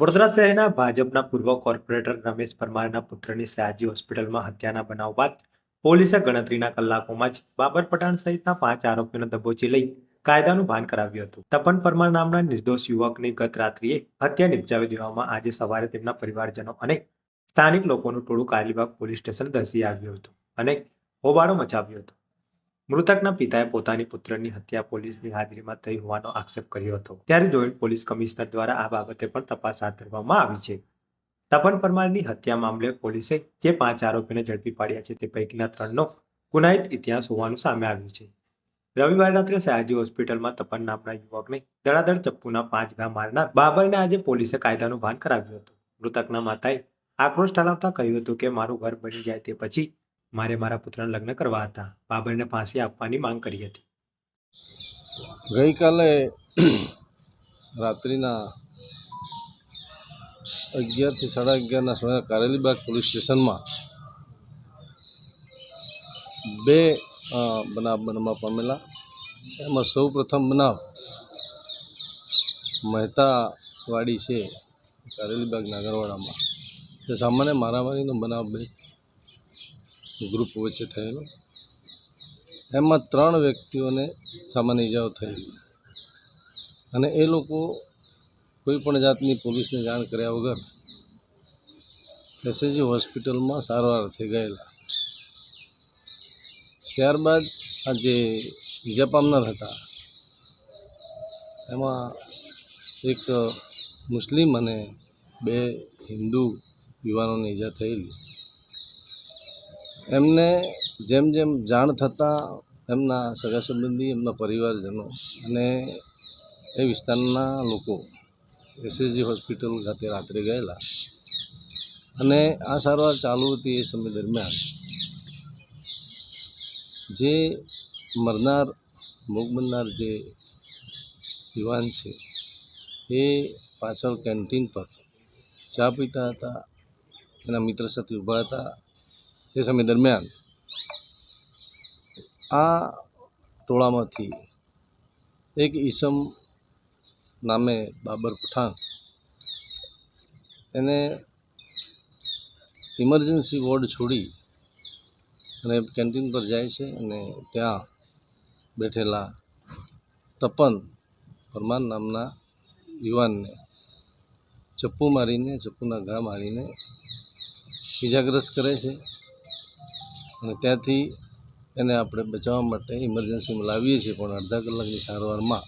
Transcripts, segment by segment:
વડોદરા શહેરના ભાજપના પૂર્વ કોર્પોરેટર રમેશ પરમારના પુત્રની સયાજી હોસ્પિટલમાં હત્યાના બનાવ બાદ પોલીસે ગણતરીના કલાકોમાં જ બાબર પઠાણ સહિતના પાંચ આરોપીઓને દબોચી લઈ કાયદાનું ભાન કરાવ્યું હતું. તપન પરમાર નામના નિર્દોષ યુવકની ગત રાત્રિએ હત્યા નિપજાવી દેવામાં આજે સવારે તેમના પરિવારજનો અને સ્થાનિક લોકોનું ટોળું કાલીબાગ પોલીસ સ્ટેશન ધસી આવ્યું હતું અને હોબાળો મચાવ્યો હતો. મૃતકના પિતાએ પોતાની પુત્રની હત્યા પોલીસની હાજરીમાં થઈ હોવાનો આક્ષેપ કર્યો હતો. ત્યારે જોઈન્ટ પોલીસ કમિશનર દ્વારા આ બાબતે પણ તપાસ હાથ ધરવામાં આવી છે. તપન પરમારની હત્યા મામલે પોલીસે જે પાંચ આરોપીને ઝડપી પાડ્યા છે તે પૈકીના ત્રણનો ગુનાહિત ઇતિહાસ હોવાનું સામે આવ્યું છે. રવિવારે રાત્રે સયાજી હોસ્પિટલમાં તપન નામના યુવકને ધડાધડ ચપ્પુના પાંચ ઘા મારનાર બાબરને આજે પોલીસે કાયદાનું ભાન કરાવ્યું હતું. મૃતકના માતાએ આક્રોશ ઠાલવતા કહ્યું હતું કે, મારું ઘર બની જાય તે પછી મારે મારા પુત્રના લગ્ન કરવા હતા. બાબરને ફાંસી આપવાની માંગ કરી હતી. ગઈકાલે રાત્રિના અગિયારથી સાડા અગિયારના સમયે કારેલીબાગ પોલીસ સ્ટેશનમાં બે બનાવ બનવા પામેલા. એમાં સૌ પ્રથમ બનાવ મહેતાવાડી છે કારેલીબાગ નાગરવાડામાં. તે સામાન્ય મારામારીનો બનાવ બે ગ્રુપ વચ્ચે થયેલો. એમાં ત્રણ વ્યક્તિઓને સામાન્ય ઈજાઓ થયેલી. અને એ લોકો કોઈ પણ જાતની પોલીસને જાણ કર્યા વગર એસએજી હોસ્પિટલમાં સારવાર થઈ ગયેલા. ત્યારબાદ આ જે ઈજા પામનાર હતા, એમાં એક મુસ્લિમ અને બે હિન્દુ યુવાનોને ઈજા થયેલી. એમને જેમ જેમ જાણ થતાં એમના સગા સંબંધી એમના પરિવારજનો અને એ વિસ્તારના લોકો એસએસજી હોસ્પિટલ ખાતે રાત્રે ગયેલા અને આ સારવાર ચાલુ હતી એ સમય દરમિયાન. જે મરનાર, ભોગ બનનાર જે યુવાન છે, એ પાછળ કેન્ટીન પર ચા પીતા હતા. એના મિત્ર સાથે ઊભા હતા. એ સમય દરમિયાન આ ટોળામાંથી એક ઈસમ નામે બાબર પઠાણ એને ઇમરજન્સી વોર્ડ છોડી અને કેન્ટીન પર જાય છે અને ત્યાં બેઠેલા તપન પરમાર નામના યુવાનને ચપ્પુ મારીને, ચપ્પુના ઘા મારીને ઇજાગ્રસ્ત કરે છે. અને ત્યાંથી એને આપણે બચાવવા માટે ઇમરજન્સીમાં લાવીએ છીએ પણ અડધા કલાકની સારવારમાં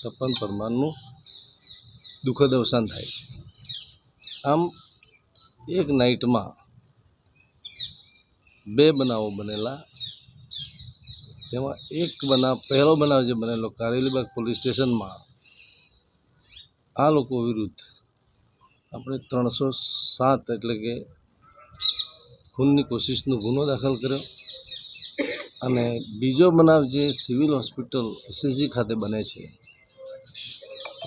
તપન પરમારનું દુઃખદ અવસાન થાય છે. આમ એક નાઇટમાં બે બનાવો બનેલા. જેમાં એક બનાવ, પહેલો બનાવ જે બનેલો કારેલીબાગ પોલીસ સ્ટેશનમાં, આ લોકો વિરુદ્ધ આપણે ત્રણસો સાત એટલે કે ખૂનની કોશિશનો ગુનો દાખલ કર્યો અને બીજો બનાવ જે સિવિલ હોસ્પિટલ એસએસજી ખાતે બને છે,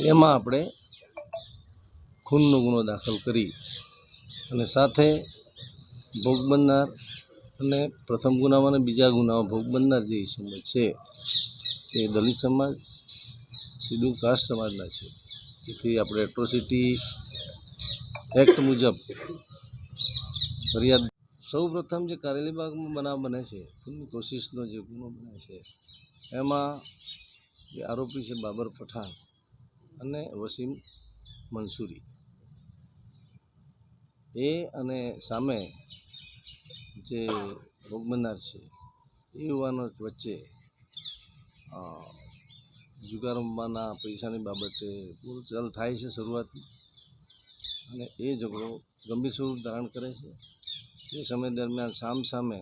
એમાં આપણે ખૂનનો ગુનો દાખલ કરી અને સાથે ભોગ બનનાર અને પ્રથમ ગુનામાં અને બીજા ગુનામાં ભોગ બનનાર જે ઇસમો છે, એ દલિત સમાજ શિડ્યુલ કાસ્ટ સમાજના છે. તેથી આપણે એટ્રોસિટી એક્ટ મુજબ ફરિયાદ સૌ પ્રથમ જે કારેલીબાગમાં બનાવ બને છે ખૂનની કોશિશનો જે ગુનો બને છે, એમાં જે આરોપી છે બાબર પઠાણ અને વસીમ મંસૂરી. એ અને સામે જે ભોગ છે, એ યુવાનો વચ્ચે જુગાર રમવાના પૈસાની બાબતે બોલચાલ થાય છે શરૂઆતમાં અને એ ઝઘડો ગંભીર સ્વરૂપ ધારણ કરે છે. એ સમય દરમિયાન સામ સામે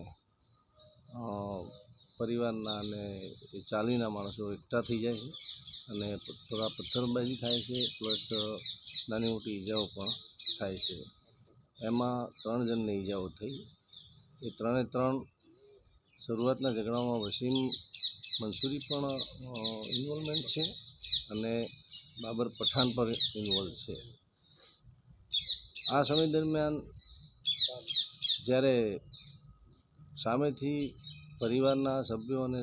પરિવારના અને એ ચાલીના માણસો એકઠા થઈ જાય છે અને થોડા પથ્થરબાજી થાય છે પ્લસ નાની મોટી ઈજાઓ પણ થાય છે. એમાં ત્રણ જણને ઈજાઓ થઈ. એ ત્રણે ત્રણ શરૂઆતના ઝઘડામાં વસીમ મંસૂરી પણ ઇન્વોલ્વમેન્ટ છે અને બાબર પઠાણ પણ ઇન્વોલ્વ છે. આ સમય દરમિયાન જ્યારે સામેથી પરિવારના સભ્યો અને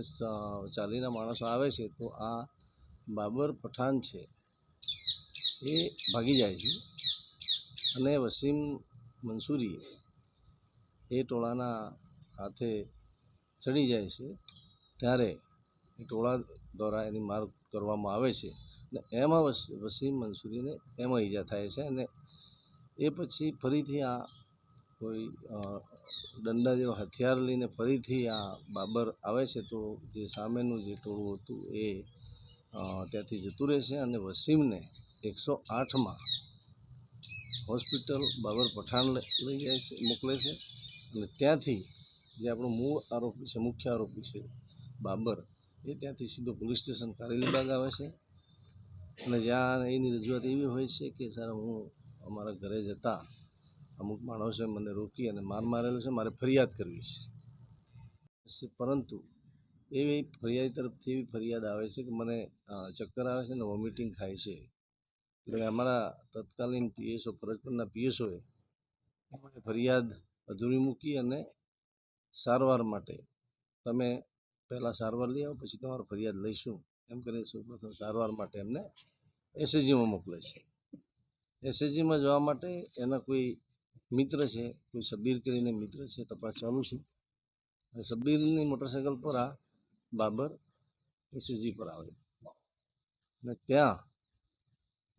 ચાલીના માણસો આવે છે, તો આ બાબર પઠાણ છે. એ ભાગી જાય છે અને વસીમ મંસૂરી એ ટોળાના હાથે ચડી જાય છે. ત્યારે એ ટોળા દ્વારા એની માર કરવામાં આવે છે અને એમાં વસ, વસીમ મંસૂરીને એમાં ઈજા થાય છે અને એ પછી ફરીથી આ કોઈ ડંડા જેવા હથિયાર લઈને ફરીથી આ બાબર આવે છે, તો જે સામેનું જે ટોળું હતું એ ત્યાંથી જતું રહે છે અને વસીમને એકસો આઠમાં હોસ્પિટલ બાબર પઠાણ લઈ જાય છે, મોકલે છે. અને ત્યાંથી જે આપણો મૂળ આરોપી છે, મુખ્ય આરોપી છે બાબર, એ ત્યાંથી સીધો પોલીસ સ્ટેશન કારેલીબાગ આવે છે. અને જ્યાં એની રજૂઆત એવી હોય છે કે, સર, હું અમારા ઘરે જતા અમુક માણસે મને રોકી અને માર મારેલો છે, મારે ફરિયાદ કરવી છે. પરંતુ એવી ફરિયાદ તરફથી એવી ફરિયાદ આવે છે કે મને ચક્કર આવે છે અને વોમિટિંગ થાય છે. એટલે અમારા તત્કાલીન પીએસઓ ફરજ પરના પીએસઓએ ફરિયાદ અધૂરી મૂકી અને સારવાર માટે તમે પહેલાં સારવાર લઈ આવો, પછી તમારો ફરિયાદ લઈશું. એમ કરીને સૌપ્રથમ સારવાર માટે એમને એસએસજીમાં મોકલે છે. એસએસજીમાં જવા માટે એના કોઈ મિત્ર છે કોઈ સબીર કરીને મિત્ર છે તપાસ ચાલુ છે. અને સબીરની મોટરસાયકલ પર આ બાબર એસએજી પર આવે અને ત્યાં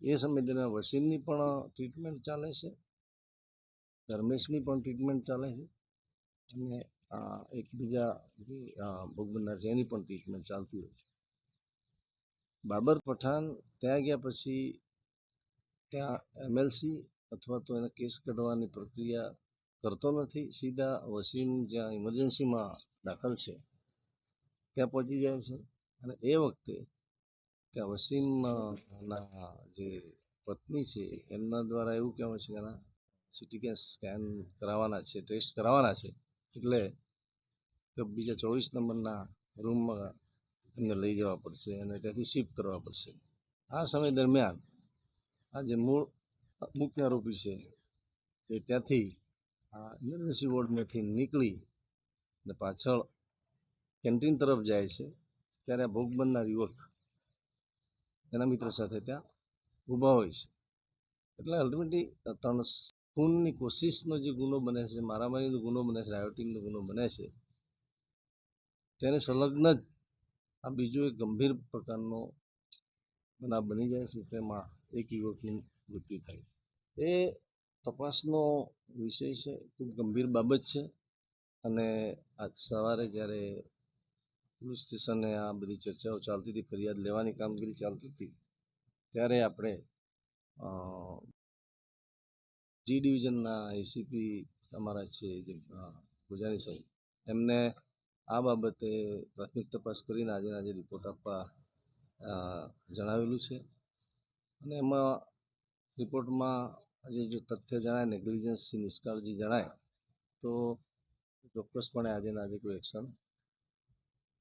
એ સમય દરમિયાન વસીમની પણ ટ્રીટમેન્ટ ચાલે છે, ધર્મેશની પણ ટ્રીટમેન્ટ ચાલે છે. અને આ એક બીજા જે ભોગ બનનાર છે, એની પણ ટ્રીટમેન્ટ ચાલતી હોય છે. બાબર પઠાણ ત્યાં ગયા પછી ત્યાં એમએલસી અથવા તો એને કેસ કાઢવાની પ્રક્રિયા કરતો નથી, સીધા વસીમ જ્યાં ઇમરજન્સીમાં દાખલ છે, ત્યાં પહોંચી જાય છે. અને એ વખતે ત્યાં વસીમના જે પત્ની છે, એમના દ્વારા એવું કહેવાય છે કે એના સિટી કેસ સ્કેન કરાવવાના છે, ટેસ્ટ કરાવવાના છે. એટલે તો બીજા ચોવીસ નંબરના રૂમમાં એમને લઈ જવા પડશે અને ત્યાંથી શિફ્ટ કરવા પડશે. આ સમય દરમિયાન આ જે મૂળ મુખ્ય આરોપી છે. એ ત્યાંથી આ ઇમરજન્સી વોર્ડમાંથી નીકળી અને પાછળ કેન્ટીન તરફ જાય છે. ત્યારે આ ભોગ બનનાર યુવક એના મિત્ર સાથે ત્યાં ઊભા હોય છે. એટલે અલ્ટિમેટલી ત્રણ ખૂનની કોશિશનો જે ગુનો બને છે, મારામારીનો ગુનો બને છે રાયોટિંગનો ગુનો બને છે, તેને સંલગ્ન જ આ બીજો એક ગંભીર પ્રકારનો બનાવ બની જાય છે. તેમાં એક યુવકનું મૃત્યુ થાય એ તપાસનો વિષય છે, ખૂબ ગંભીર બાબત છે અને આજ સવારે જ્યારે પોલીસ સ્ટેશને આ બધી ચર્ચાઓ ચાલતી હતી, ફરિયાદ લેવાની કામગીરી ચાલતી હતી, ત્યારે આપણે જી ડિવિઝનના એસીપી અમારા છે, જે ભુજાની સાહેબ, એમને આ બાબતે પ્રાથમિક તપાસ કરીને આજે આજે રિપોર્ટ આપવા જણાવેલું છે. અને એમાં રિપોર્ટમાં આજે જો તથ્ય જણાય નેગ્લિજન્સથી નિષ્કાળજી જણાય, તો ચોક્કસપણે આજેના આજે કોઈ એક્શન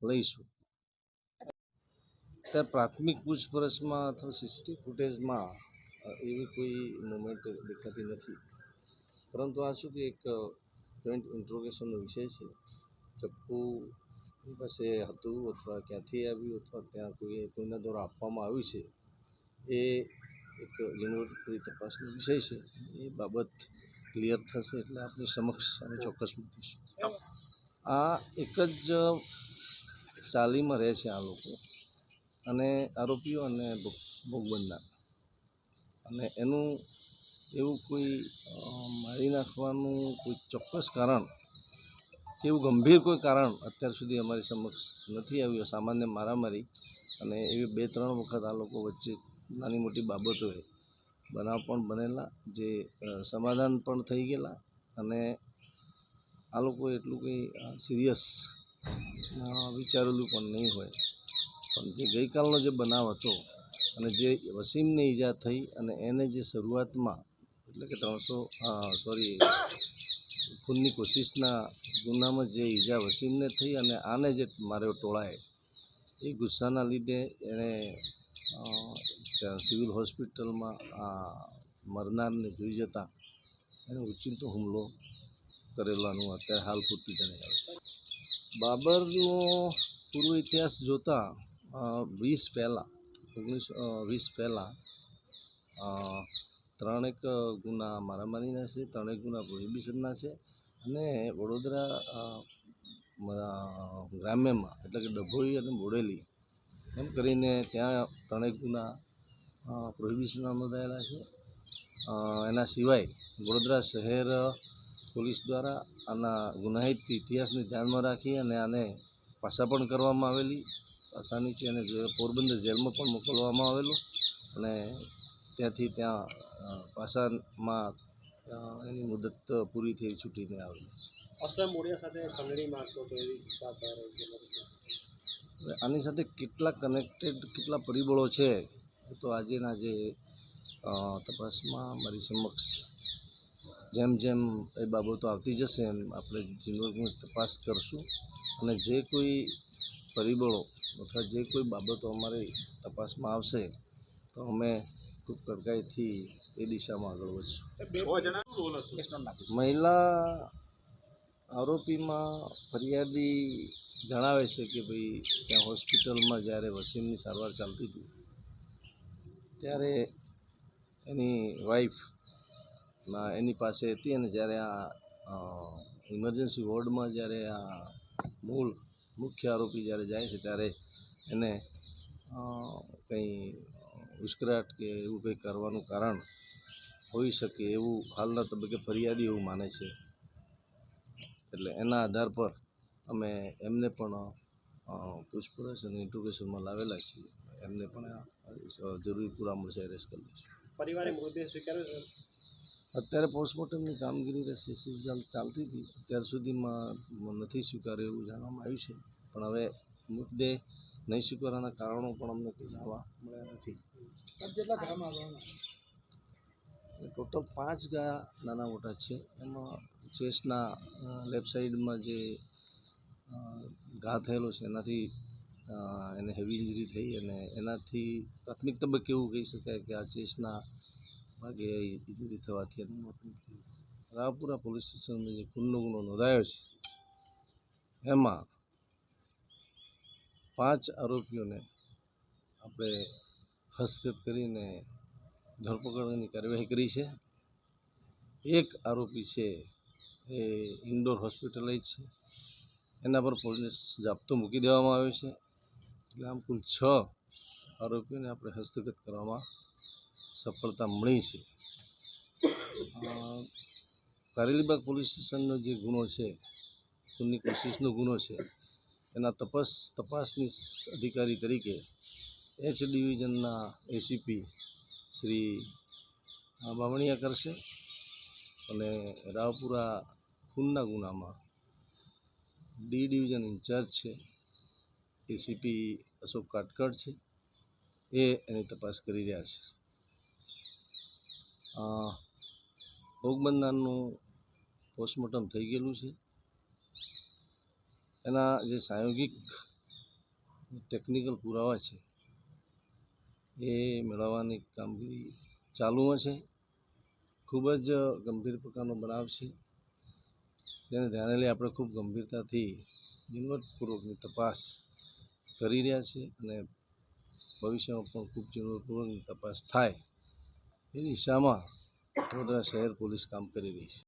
લઈશું. ત્યારે પ્રાથમિક પૂછપરછમાં અથવા સીસીટીવી ફૂટેજમાં એવી કોઈ મુવમેન્ટ દેખાતી નથી. પરંતુ આ શું કે એક જોઈન્ટ ઇન્ટ્રોગેશનનો વિષય છે. ચપ્પુ પાસે હતું અથવા ક્યાંથી આવ્યું અથવા ત્યાં કોઈ, કોઈના દ્વારા આપવામાં આવ્યું છે. એ એક ઝીણવટભરી તપાસનો વિષય છે. એ બાબત ક્લિયર થશે એટલે આપની સમક્ષ અમે ચોક્કસ મૂકીશું. આ એક જ ચાલીમાં રહે છે આ લોકો અને આરોપીઓ અને ભોગ બનનાર અને એનું એવું કોઈ મારી નાખવાનું કોઈ ચોક્કસ કારણ કે એવું ગંભીર કોઈ કારણ અત્યાર સુધી અમારી સમક્ષ નથી આવ્યું સામાન્ય મારામારી. અને એવી બે, ત્રણ વખત આ લોકો વચ્ચે નાની મોટી બાબતોએ બનાવ પણ બનેલા, જે સમાધાન પણ થઈ ગયેલા અને આ લોકો એટલું કંઈ સિરિયસ વિચારેલું પણ નહીં હોય. પણ જે ગઈકાલનો જે બનાવ હતો અને જે વસીમને ઈજા થઈ અને એને જે શરૂઆતમાં, એટલે કે ત્રણસો સોરી, ખૂનની કોશિશના ગુનામાં જે ઈજા વસીમને થઈ અને આને જે માર્યો ટોળાએ, એ ગુસ્સાના લીધે એણે સિવિલ હોસ્પિટલમાં આ મરનારને જોઈ જતા એને ઉચિંતો હુમલો કરેલાનું અત્યારે હાલ પૂરતું જણાય બાબરનો પૂર્વ ઇતિહાસ જોતા વીસ પહેલાં, ઓગણીસો વીસ પહેલાં ત્રણેક ગુના મારામારીના છે, ત્રણેક ગુના પ્રોહિબિશનના છે અને વડોદરા ગ્રામ્યમાં એટલે કે ડભોઈ અને બોડેલી એમ કરીને ત્યાં ત્રણેક ગુના પ્રોહિબિશનના નોંધાયેલા છે. એના સિવાય વડોદરા શહેર પોલીસ દ્વારા આના ગુનાહિત ઇતિહાસને ધ્યાનમાં રાખી અને આને પાછા પણ કરવામાં આવેલી. પાસાની છે અને પોરબંદર જેલમાં પણ મોકલવામાં આવેલું. અને ત્યાંથી ત્યાં પાસામાં એની મુદત પૂરી થઈ છૂટીને આવેલી છે. આની સાથે કેટલા કનેક્ટેડ કેટલા પરિબળો છે? તો આજેના જે તપાસમાં મારી સમક્ષ જેમ જેમ એ બાબતો આવતી જશે એમ આપણે ઝીણવટની તપાસ કરશું. અને જે કોઈ પરિબળો અથવા જે કોઈ બાબતો અમારી તપાસમાં આવશે તો અમે ખૂબ કડકાઈથી એ દિશામાં આગળ વધશું. મહિલા આરોપીમાં ફરિયાદી જણાવે છે કે ભાઈ ત્યાં હોસ્પિટલમાં જ્યારે વસીમની સારવાર ચાલતી હતી ત્યારે એની વાઈફ એની પાસે હતી અને જ્યારે આ ઇમરજન્સી વોર્ડમાં જ્યારે આ મૂળ મુખ્ય આરોપી જ્યારે જાય છે ત્યારે એને કંઈ ઉશ્કેરાટ કે એવું કંઈ કરવાનું કારણ હોઈ શકે એવું હાલના તબક્કે ફરિયાદી એવું માને છે. એટલે એના આધાર પર અમે એમને પણ પૂછપરછ અને ઇન્ટ્રોગેશનમાં લાવેલા છીએ. એમને પણ જરૂરી પુરાવા મળશે એરેસ્ટ કરી દઈશું પરિવારે મૃતદેહ સ્વીકાર્યો અત્યારે પોસ્ટમોર્ટમની કામગીરી રસી ચાલતી હતી. અત્યાર સુધીમાં નથી સ્વીકાર્યો એવું જાણવામાં આવ્યું છે. પણ હવે મૃતદેહ નહીં સ્વીકારવાના કારણો પણ અમને કંઈ જાણવા મળ્યા નથી. ટોટલ પાંચ ગાયા નાના મોટા છે. એમાં ચેસ્ટના લેફ્ટ સાઈડમાં જે ઘા થયેલો છે એનાથી એને હેવી ઇન્જરી થઈ અને એનાથી પ્રાથમિક તબક્કે એવું કહી શકાય કે આ ચેસ્ટના ભાગે ઇન્જરી થવાથી એનું મોત રાવપુરા પોલીસ સ્ટેશનમાં જે ખૂનનો ગુનો નોંધાયો છે, એમાં પાંચ આરોપીઓને આપણે હસ્તગત કરીને ધરપકડની કાર્યવાહી કરી છે. એક આરોપી છે, એ ઇન્ડોર હોસ્પિટલાઇઝ છે. એના પર પોલીસ જાપ્તો મૂકી દેવામાં આવ્યો છે. એટલે આમ કુલ છ આરોપીઓને આપણે હસ્તગત કરવામાં સફળતા મળી છે. કારેલીબાગ પોલીસ સ્ટેશનનો જે ગુનો છે ખૂનની કોશિશનો ગુનો છે, એના તપાસ, તપાસની અધિકારી તરીકે એચ ડિવિઝનના એસીપી શ્રી બાવણિયા કરશે અને રાવપુરા ખૂનના ગુનામાં ડી ડિવિઝન ઇન્ચાર્જ છે. એસીપી અશોક કાટકડ છે. એ એની તપાસ કરી રહ્યા છે. ભોગબંધાનનું પોસ્ટમોર્ટમ થઈ ગયેલું છે. એના જે સાયોગિક ટેકનિકલ પુરાવા છે, એ મેળવવાની કામગીરી ચાલુમાં છે. ખૂબ જ ગંભીર પ્રકારનો બનાવ છે. તેને ધ્યાને લઈ આપણે ખૂબ ગંભીરતાથી ઝીણવટપૂર્વકની તપાસ કરી રહ્યા છે અને ભવિષ્યમાં પણ ખૂબ ઝીણવટપૂર્વકની તપાસ થાય, એ દિશામાં વડોદરા શહેર પોલીસ કામ કરી રહી છે.